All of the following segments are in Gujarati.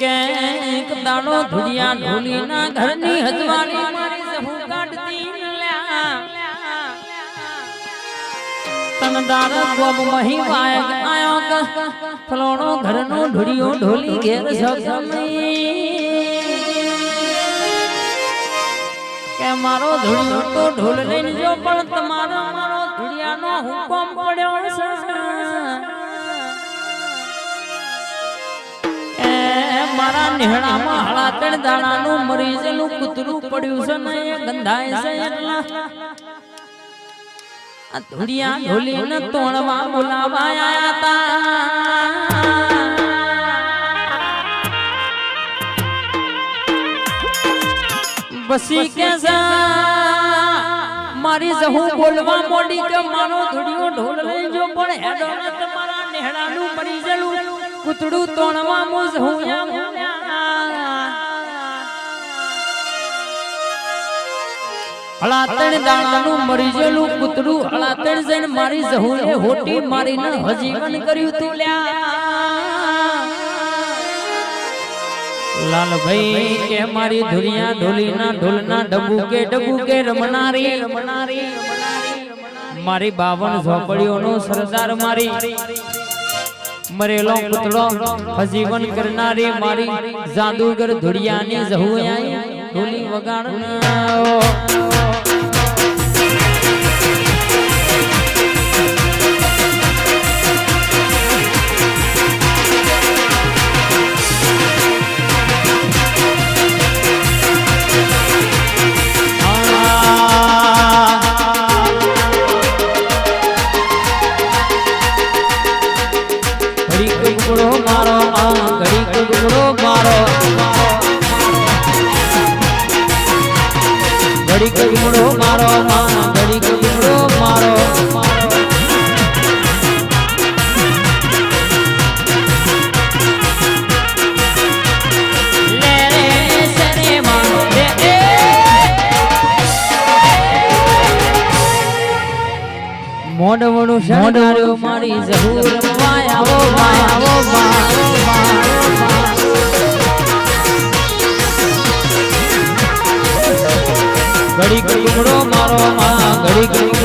કે એક દાડો ધુડિયા ઢોલીના ઘરની હજવાળી મારી સહુ કાઢતી. તનદાર ગોબ મહી વાયક આયો ક ફલોણો ઘરનો ઢુડિયો ઢોલી ઘેર કે મારો ધુડિયો તો ઢોલ લઈને જો પણ તમારો મારો ધુડિયાનો હુકમ પડ્યો મારા નેહડામાં હળા ત્રણ દાણાનું મરીજેલું કૂતરું પડ્યું છે ને ગંધાય છે એટલા. આ ધુડિયા ઢોલીને તોડવા બોલાવા આયા તા બસી કે મારી જહુ બોલવા મોડી કે મારો ધુડિયો ઢોલ લઈ જો પણ હેડો તમારા નેહડાનું મરી જલું કૂતડું તોડવા મો જહુ હળાતણ દાણાનું મરીજેલું કૂતરું હળાતણ જઈને મારી જહુએ હોટી મારીને હજીવન કર્યું તું. લ્યા. લાલભાઈ કે મારી ધુરિયા ઢોલીના ઢોલના ડબુ કે ડબુ કે રમનારી. રમનારી. મારી બાવન ઝોપડીઓનો સરદાર મારી. મરેલો પુતળો હજીવન કરનારી મારી જાદુગર ધુરિયાની જહુ આઈ. ઢોલી વગાડનારો. ઘડી કુકડો મારો આ ઘડી કુકડો મારો? મોડવણું રે મારી મારો માયા ઓ માયા ઓ માયાવો ઘડી ઘડીમડો મારો માં ઘડી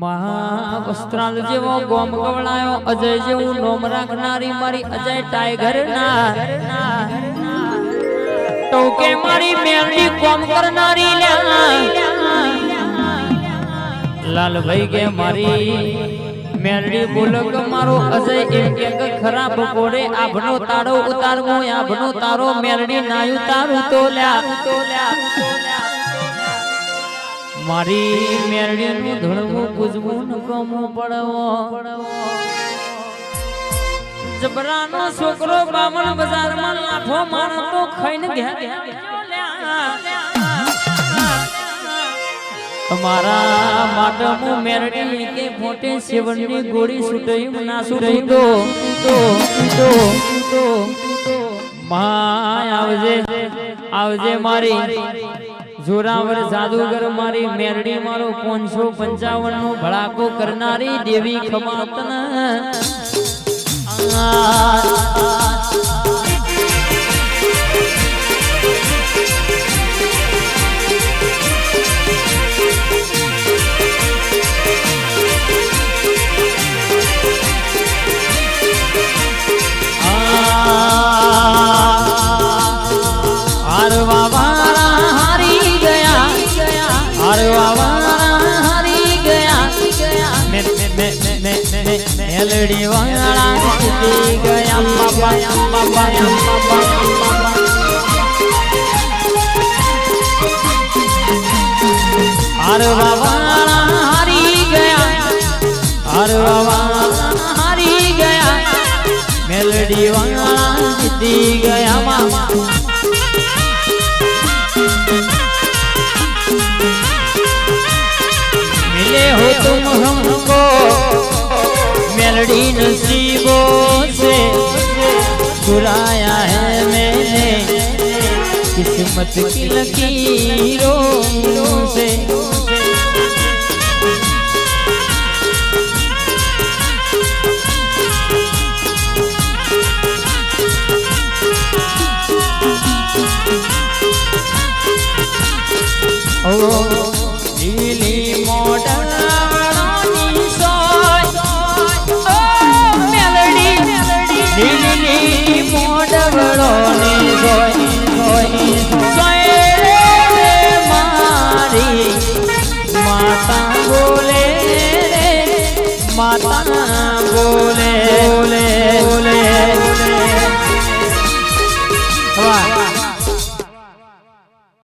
મહાવસ્ત્રાલ જેવો ગોમ ગવડાયો અજય જેવું નોમ રાખનારી મારી અજય ટાઈગર ના. ટોકે મારી મેરડી કોમ કરનારી લાલભાઈ કે મારી મેલડી બોલક મારો અજય એક કે કે ખરાબ કોડે આભનો તાળો ઉતારવો, આભનો તારો મેલડી ના ઉતારું તો લ્યા. મારી મેરડીનું ધણવું, ગુજવું ન કમું પડવો. જબરાનો છોકરો બામણ બજારમાં લાઠો મારો તો ખાઈને ઘેર મારા માટે હું મેરડી કે મોટે સેવનની ગોળી સુટઈ ના સુટઈ તો તો તો તો માય આવજે આવજે મારી. જોરાવર જાદુગર મારી મેરડી મારો પાંચસો પંચાવન નો ભડાકો કરનારી દેવી ખમાતન. ઘડી વંગળા સુધી ગયા બાબા બાબા બાબા હરવા ગયા, હરવા વાળા હારી ગયા. મેલડી વાળા જીતી ગયા મામા મત કિલકીરો છે Oh, oh, oh. માતા બોલે માતા બોલે બોલે બોલે. વાહ.